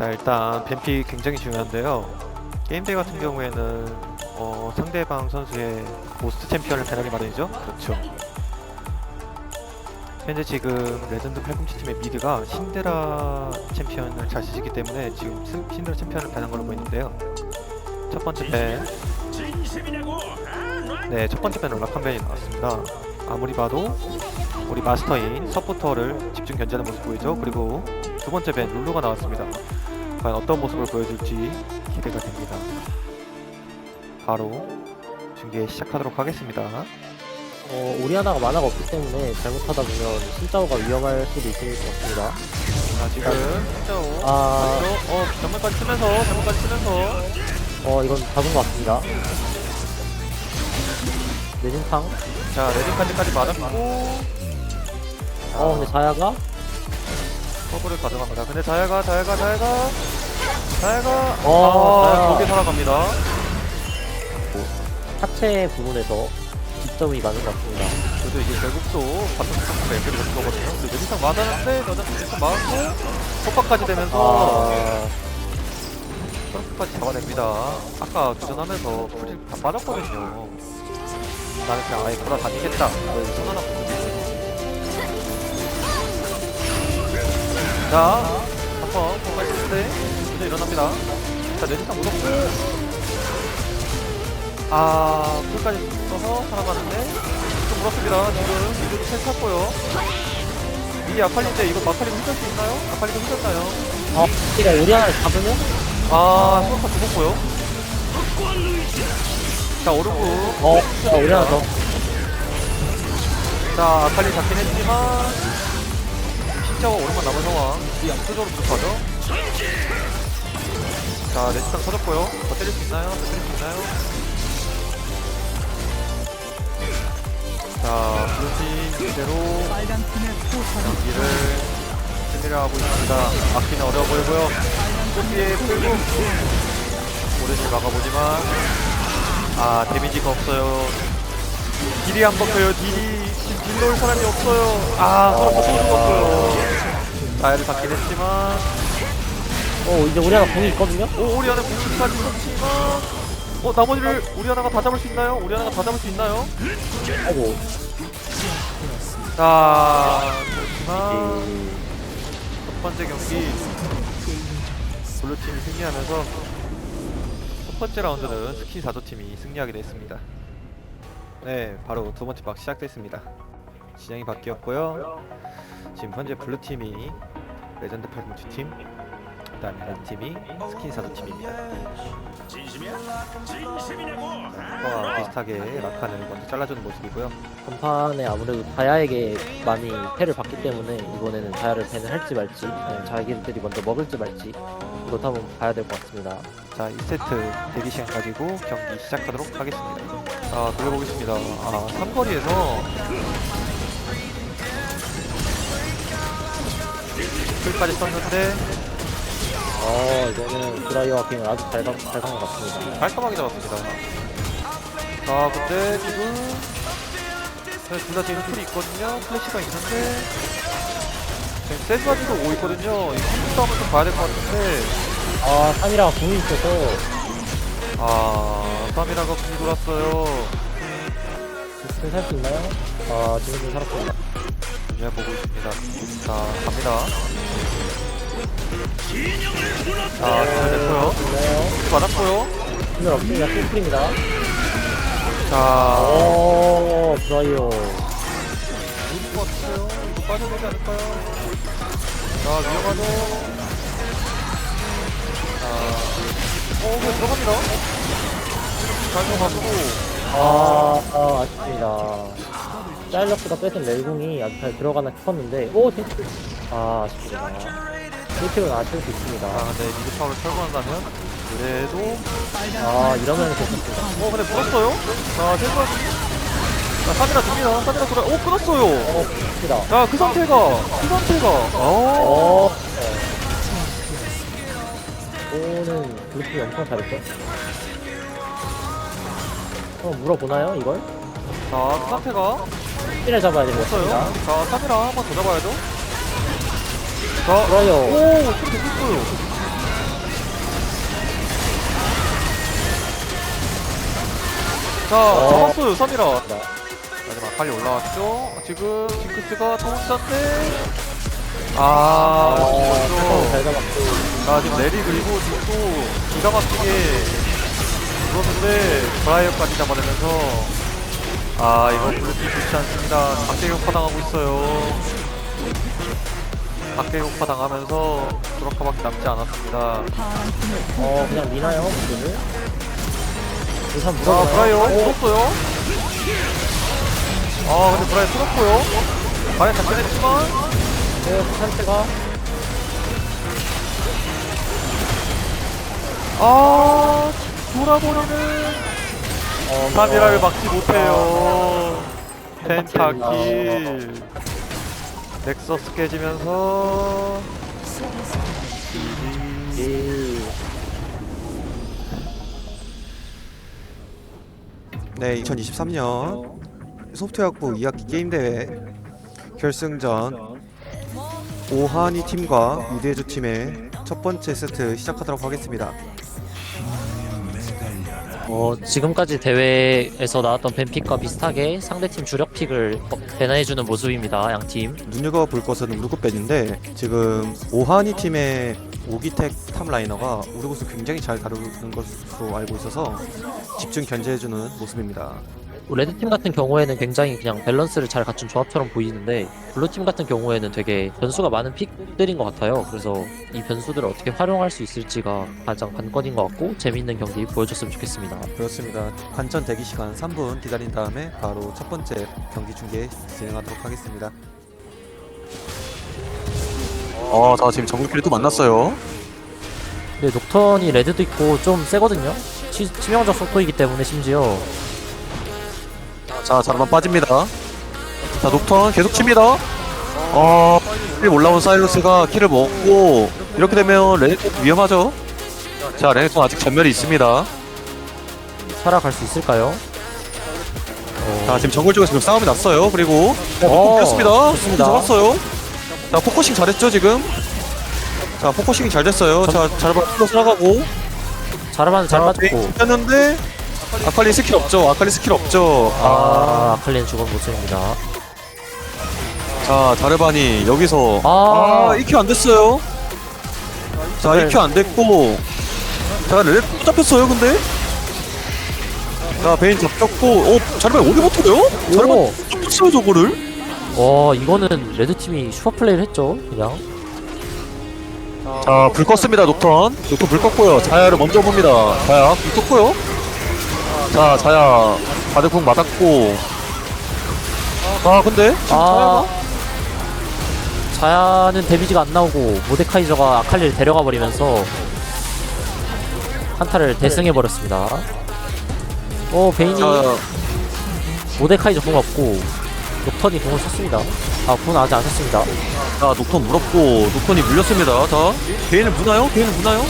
자 일단 뱀픽 굉장히 중요한데요. 게임대 같은 경우에는 어, 상대방 선수의 모스트 챔피언을 배나기 마련이죠? 그렇죠. 현재 지금 레전드 팔꿈치 팀의 미드가 신데라 챔피언을 잘 쓰시기 때문에 지금 신- 신데라 챔피언을 배난 걸로 보이는데요. 첫 번째 밴 네, 첫 번째 밴 락한 밴이 나왔습니다. 아무리 봐도 우리 마스터인 서포터를 집중 견제하는 모습 보이죠? 그리고 두 번째 밴 룰루가 나왔습니다 과연 어떤 모습을 보여줄지 기대가 됩니다. 바로 중계 시작하도록 하겠습니다. 어, 오리아나가 만화가 없기 때문에 잘못하다 보면 신짜오가 위험할 수도 있을 것 같습니다. 자, 지금 진짜로 아. 어, 전면까지 쓰면서 전면까지 쓰면서 어, 이건 잡은 것 같습니다. 내진탕. 자 레딩까지까지 맞았고 어, 근데 자야가 커브를 가져갑니다. 근데 자야가 자야가 자야가 자야가 어, 아, 자야. 거기 살아갑니다. 하체 부분에서 뒷점이 많은 것 같습니다. 그래도 이게 결국 또 바텀 스타트가 연결이 되는 거거든요. 근데 레딩상 맞았는데 여자 레딩상 맞고 폭파까지 되면서 아, 트럼프까지 잡아냅니다. 아까 도전하면서 풀이 다 빠졌거든요. 나는 그냥 아예 돌아다니겠다. 라고 선언한 모 자, 한번 뭔가 있는데 도전 일어납니다. 자, 내리상 무섭고 아, 풀까지 써서 살아가는데 좀 물었습니다. 지금 셀 탔고요. 이게 아칼리인데 이거 마칼리 흔들 수 있나요? 아칼리도 흔들나요? 어, 우리가 오리아나를 잡으면 아, 소파 죽었고요. 자, 오르고. 어, 어 오리아나 더. 자, 아칼리 잡긴 했지만, 신짜가 오른만 남은 상황. 이 양쪽으로 부족하죠? 자, 레지당 터졌고요. 더 때릴 수 있나요? 더 때릴 수 있나요? 자, 블루팀 이대로 경기를 승리를 하고 있습니다. 막기는 어려워 보이고요. 꼬피에 풀고 오른을 막아보지만 아 데미지가 없어요. 딜이 안 먹혀요. 딜이 딜 넣을 사람이 없어요. 아 서로 버티고 죽었어요. 나야를 받긴 했지만 어, 이제 오리아나 공이 있거든요? 오 오리아나 공격까지 썼지만 어 나머지를 우리 하나가 다 잡을 수 있나요? 우리 하나가 다 잡을 수 있나요? 아이고. 자 그렇지만 첫 번째 경기 블루팀이 승리하면서 첫 번째 라운드는 스키 4조 팀이 승리하게 됐습니다. 네, 바로 두 번째 박 시작됐습니다. 진영이 바뀌었고요. 지금 현재 블루 팀이 레전드 8분주 팀, 그다음에 red 팀이 스킨 4조 팀입니다. 그와 비슷하게 라칸을 먼저 잘라주는 모습이고요. 전판에 아무래도 다야에게 많이 패를 받기 때문에 이번에는 다야를 밴을 할지 말지 아니면 자기들이 먼저 먹을지 말지 이것도 한번 봐야 될 것 같습니다. 자, 2세트 대기 시간 가지고 경기 시작하도록 하겠습니다. 자, 돌려보겠습니다. 아, 삼거리에서 풀까지 썼는데 어 이거는 드라이어 킹을 아주 잘간 것 같습니다. 깔끔하게 잡았습니다. 자, 근데 지금 네, 둘다 지금 풀이 있거든요. 플래시가 있는데 지금 세즈바지도 오고 있거든요. 이 컴퓨터 싸움을 좀 봐야 될 것 같은데 아 3이라가 공이 있어서 아, 쌈이라가 분이 돌았어요. 지금 살수 있나요? 아 지금 좀 살았습니다. 네, 보고 있습니다. 자, 갑니다. 자, 잘 됐고요. 있나요? 맞았고요. 분열 없습니다. 풀풀입니다. 자, 오 드라이 빠져야 되지 않을까요? 자, 위험하죠? 자, 어, 그냥 들어갑니다. 잘 들어가고. 아, 아 아쉽습니다. 짤력보다 뺏은 멜궁이 아주 잘 들어가나 싶었는데 오 탱크 아 아쉽습니다. 1킬은 아쉬울 수 있습니다. 아, 근데 미드 파워를 철거한다면? 그래도. 아 이러면 괜찮습니다. 어, 근데 물었어요? 자, 세번 자, 사드라 돌리나? 사드라 돌아. 오, 끊었어요. 어, 좋습니다. 야, 그 상태가, 그 상태가. 아, 어. 오늘 블루팀이 엄청 잘했죠? 어, 물어보나요, 이걸? 자, 그 상태가. 찌를 잡아야 되는 것 없어요. 같습니다. 자, 사드라 한 번 더 잡아야죠. 자, 그래요. 오, 소리 됐었어요. 자, 어. 잡았어요, 사드라. 자, 마지막 빨리 올라왔죠? 지금 징크스가 또 혼자인데. 아, 어. 잘 잡았고. 자, 지금 내리 그리고 지금 또 기가 막히게 죽었는데 브라이어까지 잡아내면서 아, 이거 블루팀 좋지 않습니다. 각계격파 당하고 있어요. 각계격파 당하면서 드라카밖에 남지 않았습니다. 어, 그냥 미나요, 무드를? 우선 자, 물어보나요? 브라이어 어, 뚫었어요. 아, 근데 브라이어 뚫었고요. 브라이어 잡긴 했지만 네, 상태가. 아, 돌아보려는 어, 3이라를 막지 못해요. 펜타킬. 넥서스 깨지면서 네, 2023년 소프트웨어학부 2학기 게임 대회 결승전 오하니 팀과 미드에주 팀의 첫 번째 세트 시작하도록 하겠습니다. 어, 지금까지 대회에서 나왔던 뱀픽과 비슷하게 상대팀 주력 픽을 어, 배나해주는 모습입니다. 양 팀. 눈여겨 볼 것은 우르고배인데 지금 오하니 팀의 오기텍 탑라이너가 우르고스 굉장히 잘 다루는 것으로 알고 있어서 집중 견제해주는 모습입니다. 레드팀 같은 경우에는 굉장히 그냥 밸런스를 잘 갖춘 조합처럼 보이는데 블루팀 같은 경우에는 되게 변수가 많은 픽들인 것 같아요. 그래서 이 변수들을 어떻게 활용할 수 있을지가 가장 관건인 것 같고 재미있는 경기 보여줬으면 좋겠습니다. 그렇습니다. 관전 대기 시간 3분 기다린 다음에 바로 첫 번째 경기 중계 진행하도록 하겠습니다. 어, 자 지금 정글끼리 또 만났어요. 근데 녹턴이 레드도 있고 좀 세거든요. 치, 치명적 속도이기 때문에 심지어 자, 자르만 빠집니다. 자, 녹턴 계속 칩니다. 어, 킬 올라온 사일러스가 킬을 먹고 이렇게 되면 레넥톤 위험하죠. 자, 레넥톤 아직 전멸이 있습니다. 살아갈 수 있을까요? 자, 지금 정글 쪽에서 지금 싸움이 났어요. 그리고 어, 어, 됐습니다. 좋습니다. 잡았어요. 자, 포커싱 잘했죠 지금. 자, 포커싱이 잘 됐어요. 자, 자르만 풀로 살아가고. 자르반 잘 맞았고 했는데 아칼리 스킬 없죠. 아칼리 스킬 없죠. 아, 아 아클린 죽은 모습입니다. 자, 자르반이 여기서 아. 아, 1큐 안 됐어요. 자, 네. 1큐 안 됐고. 자, 레또 잡혔어요, 근데? 자, 베인 잡혔고, 어, 자르반 어디 버텨요? 자르반 오, 잡혔어요, 저거를? 와 이거는 레드 팀이 슈퍼 플레이를 했죠. 그냥 자, 불 껐습니다, 녹턴. 녹턴 불 껐고요. 자야를 먼저 봅니다. 자야, 불 껐고요. 자, 자야, 바드쿵 맞았고. 아, 근데? 지금 아 자야가? 자야는 데미지가 안 나오고 모데카이저가 아칼리를 데려가 버리면서 한타를 대승해 버렸습니다. 오 베인이 자, 모데카이저 공 없고 녹턴이 공을 썼습니다. 아공 아직 안 썼습니다. 자, 녹턴 물었고, 녹턴이 물렸습니다. 자, 베인을 무나요? 베인을 무나요?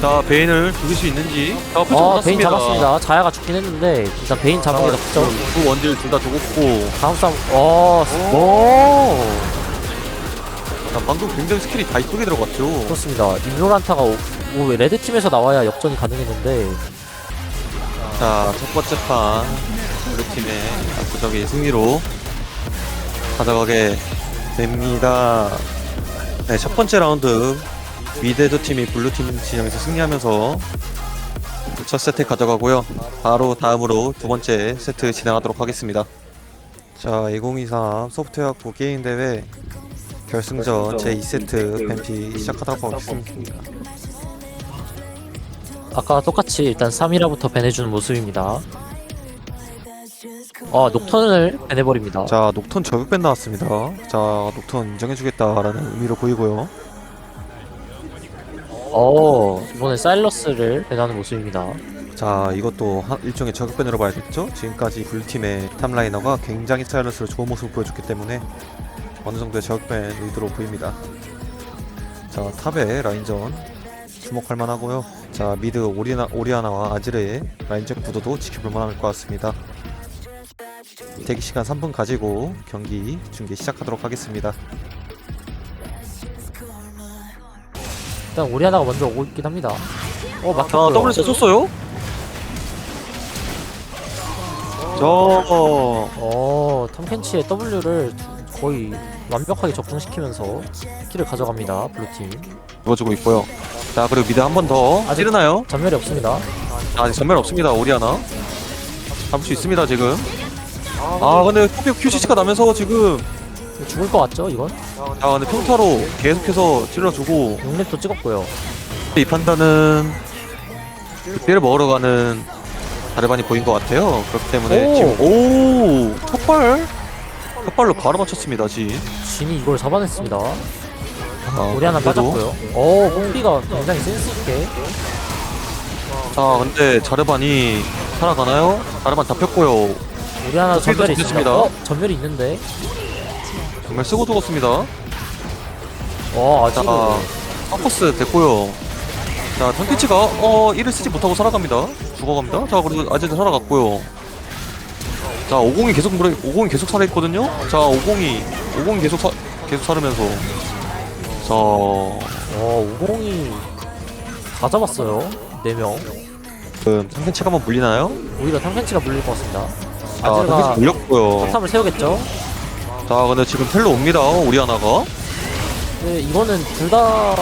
자, 베인을 죽일 수 있는지. 자, 아. 베인 잡았습니다. 자야가 죽긴 했는데 일단 베인 잡은 게더 크죠. 두 원딜 둘 다 죽었고. 다음 싸움 어 오. 자, 방금 굉장히 스킬이 다 이쁘게 들어갔죠. 그렇습니다. 임로란타가 오, 오, 레드 팀에서 나와야 역전이 가능했는데 자, 첫 번째 판 우리 팀의 압도적인 승리로 가져가게 됩니다. 네, 첫 번째 라운드 미드드 팀이 블루 팀 진영에서 승리하면서 첫 세트 가져가고요. 바로 다음으로 두 번째 세트 진행하도록 하겠습니다. 자, 2023 소프트웨어학부 게임 대회 결승전 제2세트 뱀피 시작하도록 하겠습니다. 아까 똑같이 일단 3이라부터 배내주는 모습입니다. 어 녹턴을 배내버립니다. 자, 녹턴 저격밴 나왔습니다. 자, 녹턴 인정해주겠다라는 의미로 보이고요. 어 이번엔 사일러스를 배내는 모습입니다. 자, 이것도 한- 일종의 저격밴으로 봐야겠죠? 지금까지 블루팀의 탑라이너가 굉장히 사이러스로 좋은 모습을 보여줬기 때문에 어느 정도의 저격밴 의도로 보입니다. 자, 탑의 라인전 주목할 만하고요. 자, 미드 오리나, 오리아나와 아지르의 라인전 구도도 지켜볼 만할 것 같습니다. 대기 시간 3분 가지고 경기 중계 시작하도록 하겠습니다. 일단 오리아나가 먼저 오고 있긴 합니다. 어 자, 막혔고요. 더블 잘 쳤어요. 저 어, 탐켄치의 W를 거의 완벽하게 적중시키면서 키를 가져갑니다. 블루팀. 이어주고 있고요. 자 그리고 미드 한 번 더 아직- 찌르나요? 전멸이 없습니다. 아직 전멸 없습니다. 오리아나 잡을 수 있습니다 지금. 아 근데 큐 큐시치가 나면서 지금 죽을 것 같죠, 이건? 아 근데 평타로 계속해서 찔러주고 6렙도 찍었고요. 이 판단은 뼈를 먹으러 가는 다르반이 보인 것 같아요. 그렇기 때문에 오! 지금 오 첫발 첫발로 바로 맞췄습니다. 지. 진이 이걸 잡아냈습니다. 아, 우리 하나 그래도- 빠졌고요. 어, 뽕비가 굉장히 센스있게. 자 근데 자르반이 살아가나요? 자르반 잡혔고요. 우리 하나 전멸이. 있습니다. 어, 전멸이 있는데. 정말 쓰고 죽었습니다. 와, 자 아직은. 서커스 됐고요. 자 턴키치가 어 이를 쓰지 못하고 살아갑니다. 죽어갑니다. 자 그리고 아재도 살아갔고요. 자 50이 계속 물에 50이 계속 살아있거든요. 자 50이 50이 계속 사, 계속 살으면서 자 어, 50이 다 잡았어요. 4명. 지금 턴키치가 한번 물리나요? 오히려 탐켄치가 물릴 것 같습니다. 자 턴키치 아즈가 물렸고요. 탑을 세우겠죠? 자 근데 지금 텔로 옵니다. 우리 하나가. 네, 이거는 둘 다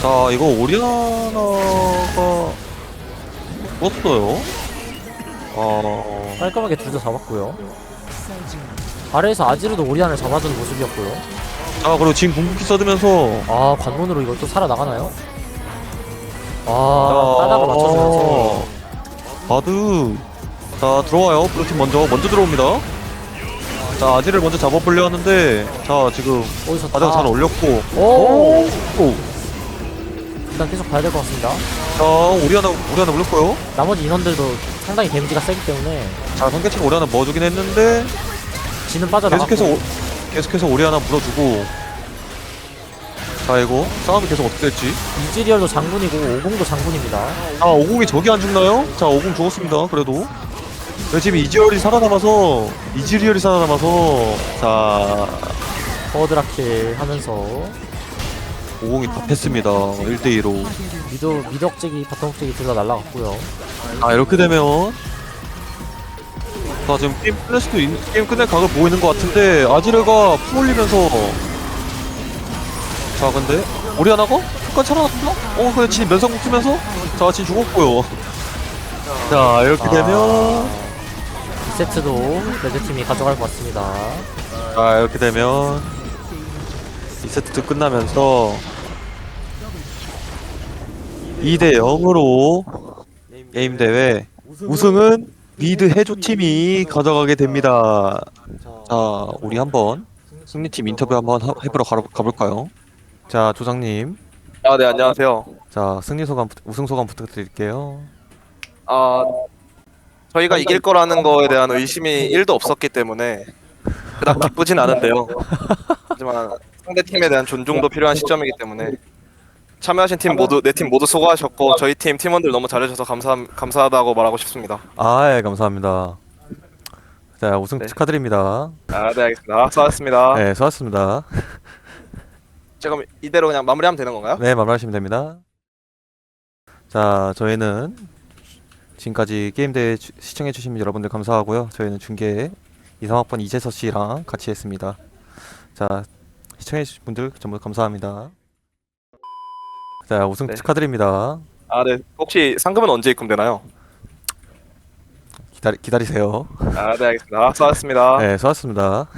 자 이거 오리아나가 죽었어요. 어 깔끔하게 둘 다 잡았고요. 아래에서 아지르도 오리안을 잡아주는 모습이었고요. 자 그리고 지금 궁극기 써두면서 아, 관문으로 이걸 또 살아나가나요? 아, 자, 따닥을 맞춰주면서. 어, 바드 자 들어와요 블루팀 먼저 먼저 들어옵니다 자 아지를 먼저 잡아보려 하는데 자 지금 어디서 바드가 잘 올렸고 오! 오! 일단 계속 봐야 될 것 같습니다. 자 우리 하나 우리 하나 물렸고요 나머지 인원들도 상당히 데미지가 세기 때문에 자 성계치가 우리 하나 먹어주긴 했는데 지는 빠져나갔고 계속해서 오, 계속해서 우리 하나 물어주고 자 이거 싸움이 계속 어떻게 될지 이즈리얼도 장군이고 오공도 장군입니다. 아, 50이 저기 안 죽나요? 자, 50 죽었습니다. 그래도. 네, 지금 이지얼이 살아남아서, 이지리얼이 살아남아서, 자, 버드라킬 하면서 50이 다 뺐습니다. 1대2로. 미드 미덕제기 바텀적이 둘다 날라갔고요. 아, 이렇게 되면. 자, 지금 게임 끝낼 수도 있, 게임 끝낼 각을 보고 있는 것 같은데, 아지르가 품 올리면서. 자, 근데, 우리 하나가? 끝까지 살아났나? 어, 근데 진 면상국 쓰면서? 자, 진 죽었고요. 자, 이렇게 아. 되면. 2세트도 레드팀이 가져갈 것 같습니다. 자 이렇게 되면 2세트 끝나면서 2대 0으로 게임 대회 우승은 미드 해조 팀이 가져가게 됩니다. 자 우리 한번 승리팀 인터뷰 한번 하- 해보러 가, 가볼까요? 자 조장님, 아, 네, 안녕하세요. 자 승리 소감, 부- 우승 소감 부탁드릴게요. 아, 저희가 이길 거라는 거에 대한 의심이 1도 없었기 때문에 그닥 기쁘진 않은데요. 하지만 상대 팀에 대한 존중도 필요한 시점이기 때문에 참여하신 팀 모두 네 팀 모두 수고하셨고 저희 팀 팀원들 너무 잘해주셔서 감사 감사하다고 말하고 싶습니다. 아, 예, 감사합니다. 자 우승 네. 축하드립니다. 아, 네, 알겠습니다. 수고하셨습니다. 네, 수고하셨습니다. 지금 이대로 그냥 마무리하면 되는 건가요? 네, 마무리하시면 됩니다. 자, 저희는 지금까지 게임대회 주- 시청해주신 여러분들 감사하고요. 저희는 중계 2, 3학번 이재서 씨랑 같이 했습니다. 자, 시청해주신 분들 전부 감사합니다. 자, 우승 네. 축하드립니다. 아, 네. 혹시 상금은 언제 입금되나요? 기다리, 기다리세요. 아, 네, 알겠습니다. 아, 수고하셨습니다. 네, 수고하셨습니다.